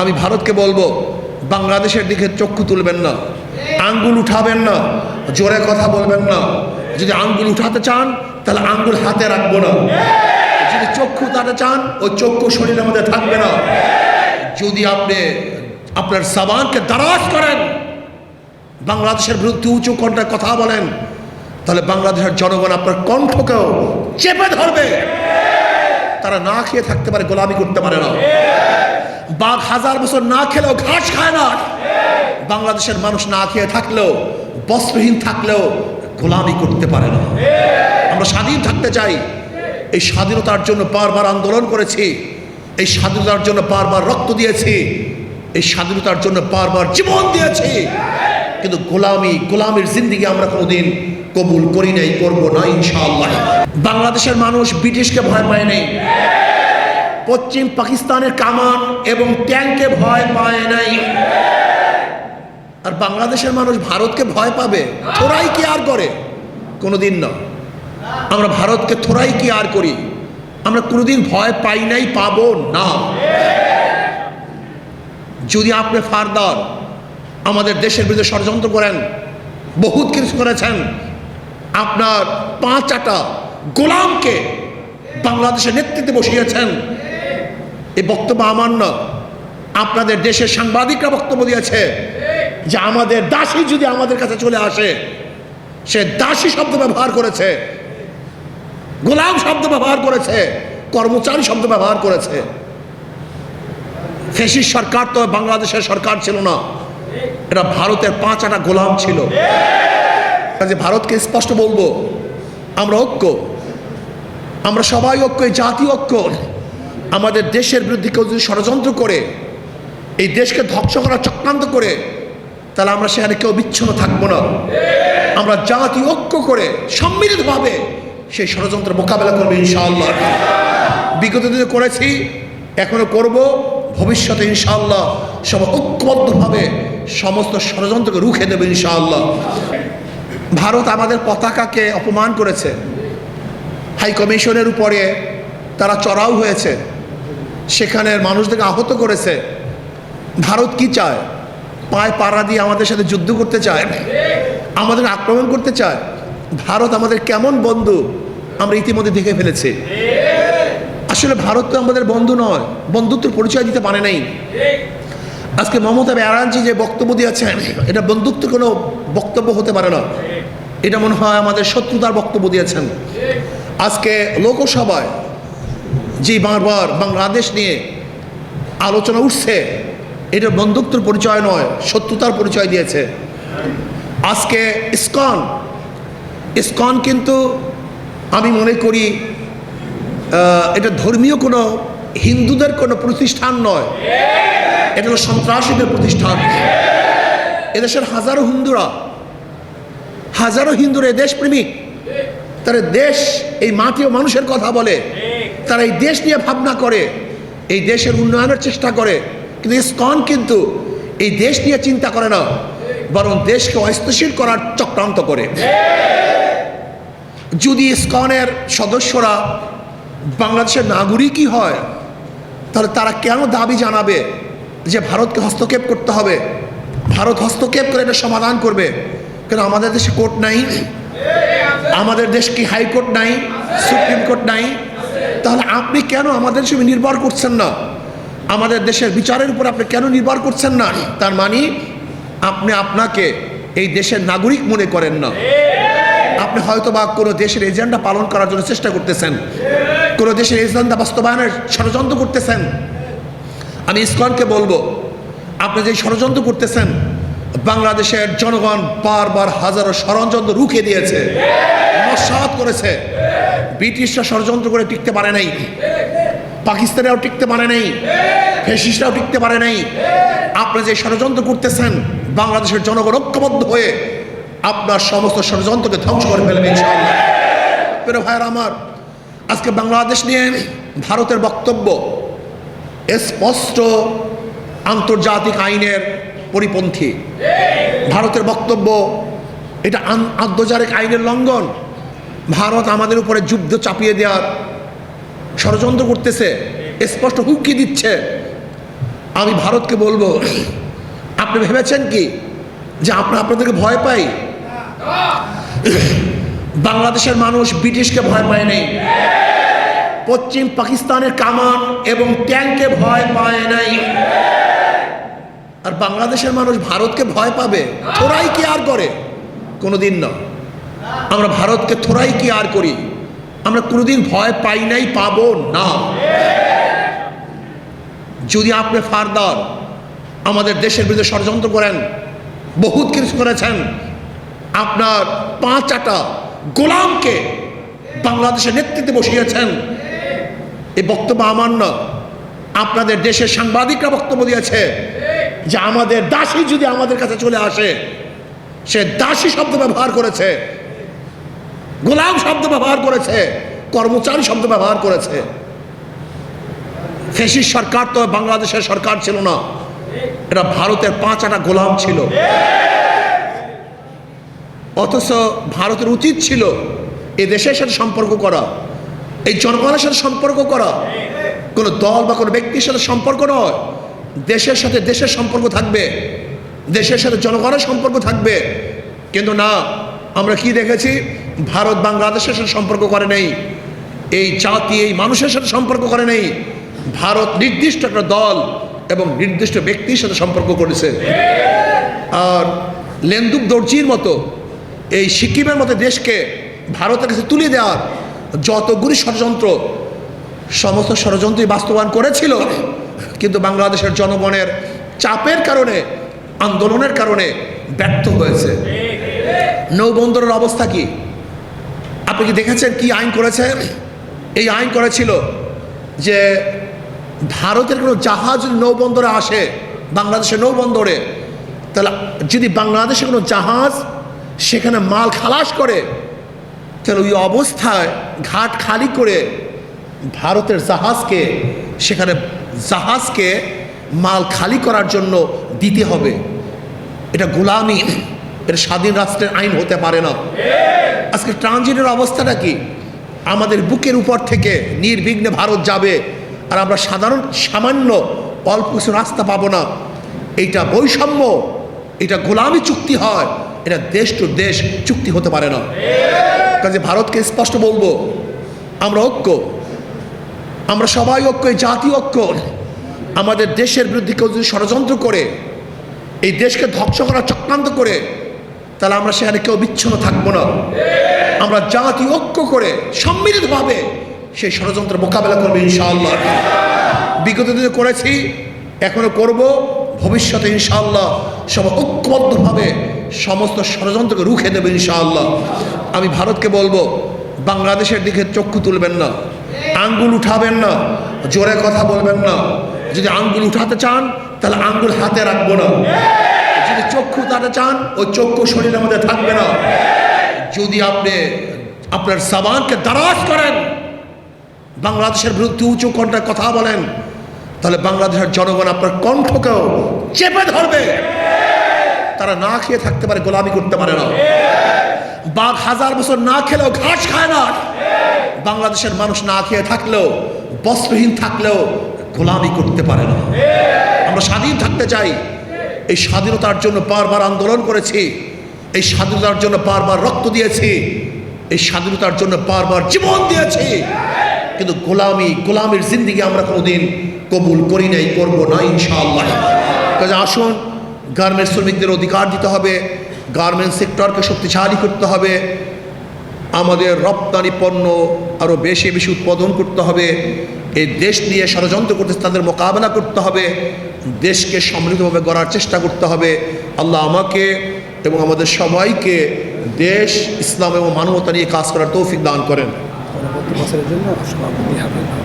আমি ভারতকে বলব, বাংলাদেশের দিকে চক্ষু তুলবেন না, আঙ্গুল উঠাবেন না, জোরে কথা বলবেন না। যদি আঙ্গুল উঠাতে চান, তাহলে আঙ্গুল হাতে রাখব না। যদি চক্ষু তাতে চান, ওই চক্ষু শরীরের মধ্যে থাকবে না। যদি আপনি আপনার সাবানকে দারাজ করেন, বাংলাদেশের বিরুদ্ধে উঁচু কণ্ঠে কথা বলেন, তাহলে বাংলাদেশের জনগণ আপনার কণ্ঠকেও চেপে ধরবে। তারা না খেয়ে থাকতে পারে, গোলামি করতে পারে না। বাঘ হাজার বছর না খেলেও ঘাস খায় না। বাংলাদেশের মানুষ না খেয়ে থাকলেও, বস্ত্রহীন থাকলেও গোলামি করতে পারে না। আমরা স্বাধীন থাকতে চাই। এই স্বাধীনতার জন্য বারবার আন্দোলন করেছি। এই স্বাধীনতার জন্য বারবার রক্ত দিয়েছি। এই স্বাধীনতার জন্য বারবার জীবন দিয়েছি। কিন্তু গোলামি, গোলামির জিন্দিগি আমরা কোনোদিন কবুল করি নাই, করব না ইনশাআল্লাহ। বাংলাদেশের মানুষ ব্রিটিশকে ভয় পায় নাই। পশ্চিম পাকিস্তানের কামান এবং ট্যাঙ্কে ভয় পায় নাই। আর বাংলাদেশের মানুষ ভারতকে ভয় পাবে? থোড়াই কি আর করে? কোনোদিন না। আমরা ভারতকে থোড়াই কি আর করি? আমরা কোনোদিন ভয় পাই নাই, পাবো না। যদি আপনি ফারদার আমাদের দেশের বিরুদ্ধে ষড়যন্ত্র করেন, বহুত কিছু করেছেন, আপনার পাঁচ আটা গোলামকে বাংলাদেশের নেতৃত্বে বসিয়েছেন এই বক্তব্য আমার না আপনাদের দেশের সাংবাদিকরা বক্তব্য দিয়েছে যে আমাদের দাসী যদি আমাদের কাছে চলে আসে, সে দাসী শব্দ ব্যবহার করেছে, গোলাম শব্দ ব্যবহার করেছে, কর্মচারী শব্দ ব্যবহার করেছে। ফেসিস সরকার তো বাংলাদেশের সরকার ছিল না, এটা ভারতের পাঁচ আটা গোলাম ছিল। যে ভারতকে স্পষ্ট বলব, আমরা ঐক্য, আমরা সবাই ঐক্য জাতি ঐক্য। আমাদের দেশের বিরুদ্ধে কেউ যদি ষড়যন্ত্র করে, এই দেশকে ধ্বংস করা চক্রান্ত করে, তাহলে আমরা সেখানে কেউ বিচ্ছন্ন থাকব না। আমরা জাতি ঐক্য করে, সম্মিলিতভাবে সেই ষড়যন্ত্র মোকাবেলা করবে ইনশাআল্লাহ। বিগত দিনে করেছি, এখনও করব, ভবিষ্যতে ইনশাআল্লাহ সব ঐক্যবদ্ধভাবে সমস্ত ষড়যন্ত্রকে রুখে দেবে ইনশাআল্লাহ। ভারত আমাদের পতাকাকে অপমান করেছে। হাই কমিশনের উপরে তারা চড়াও হয়েছে। সেখানের মানুষদেরকে আহত করেছে। ভারত কি চায়? পায়ে পাড়া দিয়ে আমাদের সাথে যুদ্ধ করতে চায় আমাদের আক্রমণ করতে চায়? ভারত আমাদের কেমন বন্ধু? আমরা ইতিমধ্যে দেখে ফেলেছি। আসলে ভারত তো আমাদের বন্ধু নয়। বন্ধুত্বের পরিচয় দিতে পারে নাই। আজকে মমতা ব্যানার্জি যে বক্তব্য দিয়েছেন, এটা বন্ধুত্ব কোনো বক্তব্য হতে পারে না। এটা মনে হয় আমাদের শত্রুতার বক্তব্য দিয়েছেন। আজকে লোকসভায় যে বারবার বাংলাদেশ নিয়ে আলোচনা উঠছে। এটা বন্ধুত্বের পরিচয় নয়, শত্রুতার পরিচয় দিয়েছে। আজকে ইসকন ইসকন কিন্তু আমি মনে করি এটা ধর্মীয় কোনো, হিন্দুদের কোনো প্রতিষ্ঠান নয়। এটা হলো সন্ত্রাসীদের প্রতিষ্ঠান। এদেশের হাজারো হিন্দুরা হাজারো হিন্দুরা দেশপ্রেমিক। তারা দেশ, এই মাটি ও মানুষের কথা বলে। তারা এই দেশ নিয়ে ভাবনা করে, এই দেশের উন্নয়নের চেষ্টা করে। কিন্তু ইসকন কিন্তু এই দেশ নিয়ে চিন্তা করে না, বরং দেশকে অস্থিতিশীল করার চক্রান্ত করে। যদি ইসকনের সদস্যরা বাংলাদেশের নাগরিকই হয়, তাহলে তারা কেন দাবি জানাবে যে ভারতকে হস্তক্ষেপ করতে হবে? ভারত হস্তক্ষেপ করে এটা সমাধান করবে। কেন আমাদের দেশে কোর্ট নাই? আমাদের দেশ কি হাইকোর্ট নাই? সুপ্রিম কোর্ট নাই? তাহলে আপনি কেন আমাদের দেশে নির্ভর করছেন না? আমাদের দেশের বিচারের উপর আপনি কেন নির্ভর করছেন না? তার মানে আপনি আপনাকে এই দেশের নাগরিক মনে করেন না। আপনি হয়তো বা কোনো দেশের এজেন্ডা পালন করার জন্য চেষ্টা করতেছেন। কোনো দেশের এজেন্ডা বাস্তবায়নের ষড়যন্ত্র করতেছেন। আমি ইসকনকে বলব, আপনি যে ষড়যন্ত্র করতেছেন, বাংলাদেশের জনগণ বারবার হাজারো ষড়যন্ত্র রুখে দিয়েছে করেছে। ব্রিটিশরা ষড়যন্ত্র করে টিকতে পারে নাই। পাকিস্তানেও টিকতে পারে নাই। ফেসিসরাও টিকতে পারে নাই। আপনি যে ষড়যন্ত্র করতেছেন, বাংলাদেশের জনগণ ঐক্যবদ্ধ হয়ে আপনার সমস্ত ষড়যন্ত্রকে ধ্বংস করে ফেলবে ইনশাআল্লাহ। ভাইয়ের আমার, আজকে বাংলাদেশ নিয়ে ভারতের বক্তব্য স্পষ্ট আন্তর্জাতিক আইনের পরিপন্থী। ভারতের বক্তব্য এটা আন্তর্জাতিক আইনের লঙ্ঘন। ভারত আমাদের উপরে যুদ্ধ চাপিয়ে দেওয়ার ষড়যন্ত্র করতেছে, স্পষ্ট হুমকি দিচ্ছে। আমি ভারতকে বলব, আপনি ভেবেছেন কি যে আমরা আপনাদেরকে ভয় পাই? বাংলাদেশের মানুষ ব্রিটিশকে ভয় পায় নাই। পশ্চিম পাকিস্তানের কামান এবং ট্যাঙ্কে ভয় পায় নাই। আর বাংলাদেশের মানুষ ভারতকে ভয় পাবে? থোড়াই কি আর করে? কোনোদিন না। আমরা ভারতকে থোড়াই কি আর করি? আমরা কোনোদিন ভয় পাই নাই, পাবো না। যদি আপনি ফারদার আমাদের দেশের বিরুদ্ধে ষড়যন্ত্র করেন, বহুত কিছু করেছেন, আপনার পাঁচাটা গোলামকে বাংলাদেশের নেতৃত্বে বসিয়েছেন, এই বক্তব্য আমার না। আপনাদের দেশের সাংবাদিকরা বক্তব্য দিয়েছে যে আমাদের দাসী যদি আমাদের কাছে চলে আসে, সে দাসী শব্দ ব্যবহার করেছে। গোলাম শব্দ ব্যবহার করেছে, কর্মচারী শব্দ ব্যবহার করেছে। ফেসির সরকার তো বাংলাদেশের সরকার ছিল না, এটা ভারতের পাঁচ আটা গোলাম ছিল। অথচ ভারতের উচিত ছিল এ দেশের সাথে সম্পর্ক করা, এই জনগণের সাথে সম্পর্ক করা। কোনো দল বা কোনো ব্যক্তির সাথে সম্পর্ক নয়, দেশের সাথে দেশের সম্পর্ক থাকবে, দেশের সাথে জনগণের সম্পর্ক থাকবে। কিন্তু না, আমরা কি দেখেছি? ভারত বাংলাদেশের সাথে সম্পর্ক করে নেই, এই জাতি, এই মানুষের সাথে সম্পর্ক করে নেই, ভারত নির্দিষ্ট একটা দল এবং নির্দিষ্ট ব্যক্তির সাথে সম্পর্ক করেছে। আর লেন্দুক দর্জির মতো এই সিকিমের মতো দেশকে ভারতের কাছে তুলে দেওয়ার যতগুলি ষড়যন্ত্র, সমস্ত ষড়যন্ত্রই বাস্তবায়ন করেছিল, কিন্তু বাংলাদেশের জনগণের চাপের কারণে, আন্দোলনের কারণে ব্যর্থ হয়েছে। নৌবন্দরের অবস্থা কি? আপনি কি দেখেছেন কি আইন করেছে? এই আইন করেছিল যে ভারতের কোনো জাহাজ নৌবন্দরে আসে, বাংলাদেশের নৌবন্দরে, তাহলে যদি বাংলাদেশে কোনো জাহাজ সেখানে মাল খালাস করে, তাহলে ওই অবস্থায় ঘাট খালি করে ভারতের জাহাজকে, সেখানে জাহাজকে মাল খালি করার জন্য দিতে হবে। এটা গোলামি। এটা স্বাধীন রাষ্ট্রের আইন হতে পারে না। আজকে ট্রানজিটের অবস্থাটা কি? আমাদের বুকের উপর থেকে নির্বিঘ্নে ভারত যাবে, আর আমরা সাধারণ, সামান্য, অল্প কিছু রাস্তা পাবো না। এইটা বৈষম্য, এটা গোলামি চুক্তি হয়, এটা দেশ টু দেশ চুক্তি হতে পারে না। কাজে ভারতকে স্পষ্ট বলব, আমরা ঐক্য, আমরা সবাই ঐক্য জাতীয় ঐক্য। আমাদের দেশের বিরুদ্ধে কেউ যদি ষড়যন্ত্র করে, এই দেশকে ধ্বংস করা চক্রান্ত করে তাহলে আমরা সেখানে কেউ বিচ্ছিন্ন থাকব না। আমরা জাতি ঐক্য করে, সম্মিলিতভাবে সেই ষড়যন্ত্রের মোকাবেলা করব ইনশাআল্লাহ। বিগত দিনে করেছি, এখনও করব, ভবিষ্যতে ইনশাআল্লাহ সব ঐক্যবদ্ধভাবে সমস্ত ষড়যন্ত্রকে রুখে দেবে ইনশাআল্লাহ। আমি ভারতকে বলব, বাংলাদেশের দিকে চক্ষু তুলবেন না, আঙ্গুল উঠাবেন না, জোরে কথা বলবেন না। যদি আঙ্গুল উঠাতে চান, তাহলে আঙ্গুল হাতে রাখব না। চক্ষু তাতে চান ওই চক্ষু শরীরের মধ্যে থাকবে না। যদি আপনি আপনার সাবানকে দারাজ করেন, বাংলাদেশের বিরুদ্ধে উঁচু কণ্ঠে কথা বলেন, তাহলে বাংলাদেশের জনগণ আপনার কণ্ঠকেও চেপে ধরবে। তারা না খেয়ে থাকতে পারে, গোলামি করতে পারে না। বাঘ হাজার বছর না খেলেও ঘাস খায় না। বাংলাদেশের মানুষ না খেয়ে থাকলেও, বস্ত্রহীন থাকলেও গোলামি করতে পারে না। আমরা স্বাধীন থাকতে চাই। এই স্বাধীনতার জন্য বারবার আন্দোলন করেছি। এই স্বাধীনতার জন্য বারবার রক্ত দিয়েছি। এই স্বাধীনতার জন্য বারবার জীবন দিয়েছি। কিন্তু গোলামি, গোলামির জিন্দিগি আমরা কোনোদিন কবুল করি নাই, করব না, ইনশাআল্লাহ। কাজে আসুন গার্মেন্টস শ্রমিকদের অধিকার দিতে হবে গার্মেন্টস সেক্টরকে শক্তিশালী করতে হবে। আমাদের রপ্তানি পণ্য আরও বেশি বেশি উৎপাদন করতে হবে। এই দেশ নিয়ে ষড়যন্ত্র করতে তাদের মোকাবেলা করতে হবে, দেশকে সমৃদ্ধভাবে গড়ার চেষ্টা করতে হবে। আল্লাহ আমাকে এবং আমাদের সবাইকে দেশ, ইসলাম এবং মানবতা নিয়ে কাজ করার তৌফিক দান করেন।